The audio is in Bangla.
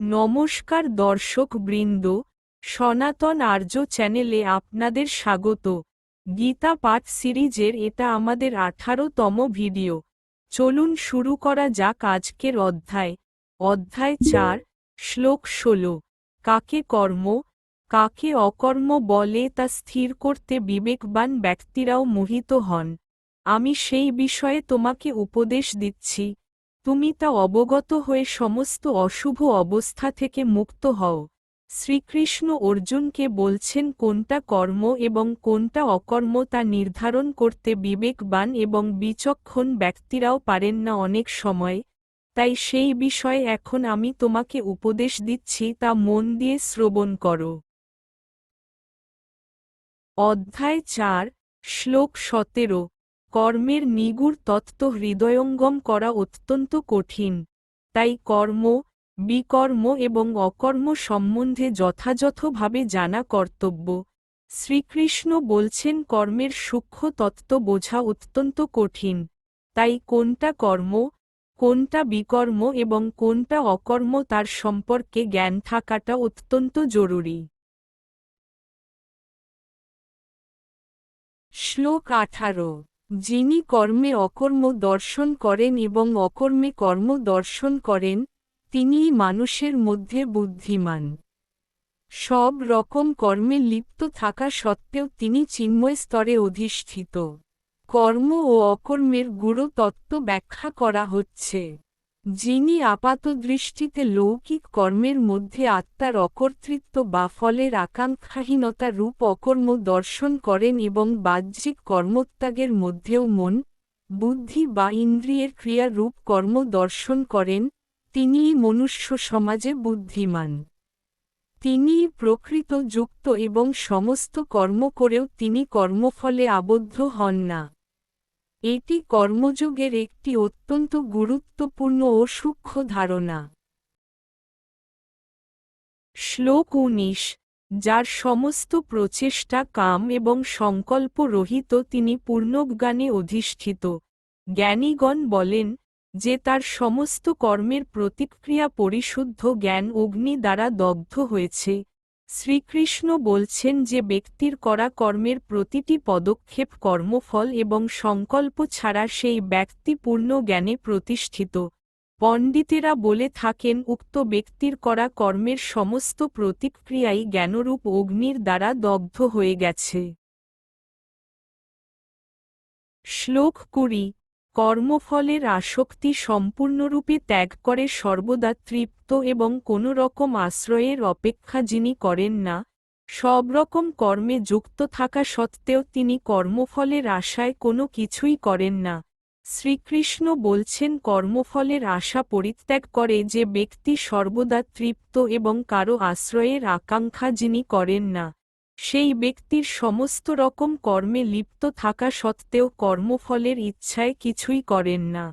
নমস্কার দর্শক বৃন্দ, সনাতন আর্য চ্যানেলে আপনাদের স্বাগত। গীতা পাঠ সিরিজের এটা আমাদের আঠারোতম ভিডিও। চলুন শুরু করা যাক আজকের অধ্যায়। অধ্যায় চার, শ্লোক ষোলো। কাকে কর্ম, কাকে অকর্ম বলে তা স্থির করতে বিবেকবান ব্যক্তিরাও মোহিত হন। আমি সেই বিষয়ে তোমাকে উপদেশ দিচ্ছি। তুমি তা অবগত হয়ে সমস্ত অশুভ অবস্থা থেকে মুক্ত হও। শ্রীকৃষ্ণ অর্জুনকে বলছেন, কোনটা কর্ম এবং কোনটা অকর্ম তা নির্ধারণ করতে বিবেকবান এবং বিচক্ষণ ব্যক্তিরাও পারেন না অনেক সময়। তাই সেই বিষয়ে এখন আমি তোমাকে উপদেশ দিচ্ছি, তা মন দিয়ে শ্রবণ করো। অধ্যায় চার, শ্লোক সতেরো। কর্মের নিগুড় তত্ত্ব হৃদয়ঙ্গম করা অত্যন্ত কঠিন। তাই কর্ম, বিকর্ম এবং অকর্ম সম্বন্ধে যথাযথভাবে জানা কর্তব্য। শ্রীকৃষ্ণ বলছেন কর্মের সূক্ষ্ম তত্ত্ব বোঝা অত্যন্ত কঠিন। তাই কোনটা কর্ম, কোনটা বিকর্ম এবং কোনটা অকর্ম তার সম্পর্কে জ্ঞান থাকাটা অত্যন্ত জরুরি। শ্লোক আঠারো। যিনি কর্মে অকর্ম দর্শন করেন এবং অকর্মে কর্ম দর্শন করেন, তিনিই মানুষের মধ্যে বুদ্ধিমান। সব রকম কর্মে লিপ্ত থাকা সত্ত্বেও তিনি চিন্ময় স্তরে অধিষ্ঠিত। কর্ম ও অকর্মের গুরুতত্ত্ব ব্যাখ্যা করা হচ্ছে। যিনি আপাতদৃষ্টিতে লৌকিক কর্মের মধ্যে আত্মার অকর্তৃত্ব বা ফলের আকাঙ্ক্ষাহীনতা রূপ অকর্ম দর্শন করেন এবং বাহ্যিক কর্মত্যাগের মধ্যেও মন, বুদ্ধি বা ইন্দ্রিয়ের ক্রিয়া রূপ কর্ম দর্শন করেন, তিনিই মনুষ্য সমাজে বুদ্ধিমান। তিনিই প্রকৃত যুক্ত এবং সমস্ত কর্ম করেও তিনি কর্মফলে আবদ্ধ হন না। এটি কর্মযোগের একটি অত্যন্ত গুরুত্বপূর্ণ ও সূক্ষ্ম ধারণা। শ্লোক উনিশ, যার সমস্ত প্রচেষ্টা কাম এবং সংকল্প রহিত তিনি পূর্ণজ্ঞানে অধিষ্ঠিত। জ্ঞানীগণ বলেন যে তার সমস্ত কর্মের প্রতিক্রিয়া পরিশুদ্ধ জ্ঞান অগ্নি দ্বারা দগ্ধ হয়েছে। শ্রীকৃষ্ণ বলছেন যে ব্যক্তির করা কর্মের প্রতিটি পদক্ষেপ কর্মফল এবং সংকল্প ছাড়া সেই ব্যক্তি পূর্ণ জ্ঞানে প্রতিষ্ঠিত। পণ্ডিতেরা বলে থাকেন, উক্ত ব্যক্তির করা কর্মের সমস্ত প্রতিক্রিয়াই জ্ঞানরূপ অগ্নির দ্বারা দগ্ধ হয়ে গেছে। শ্লোক কুড়ি কর্মফলের আসক্তি সম্পূর্ণরূপে ত্যাগ করে সর্বদা তৃপ্ত এবং কোনো রকম আশ্রয়ের অপেক্ষা যিনি করেন না সব রকম কর্মে যুক্ত থাকা সত্ত্বেও তিনি কর্মফলের আশায় কোনো কিছুই করেন না। শ্রীকৃষ্ণ বলছেন কর্মফলের আশা পরিত্যাগ করে যে ব্যক্তি সর্বদা তৃপ্ত এবং কারও আশ্রয়ের আকাঙ্ক্ষা যিনি করেন না সেই ব্যক্তির সমস্ত রকম কর্মে লিপ্ত থাকা সত্ত্বেও কর্মফলের ইচ্ছায় কিছুই করেন না।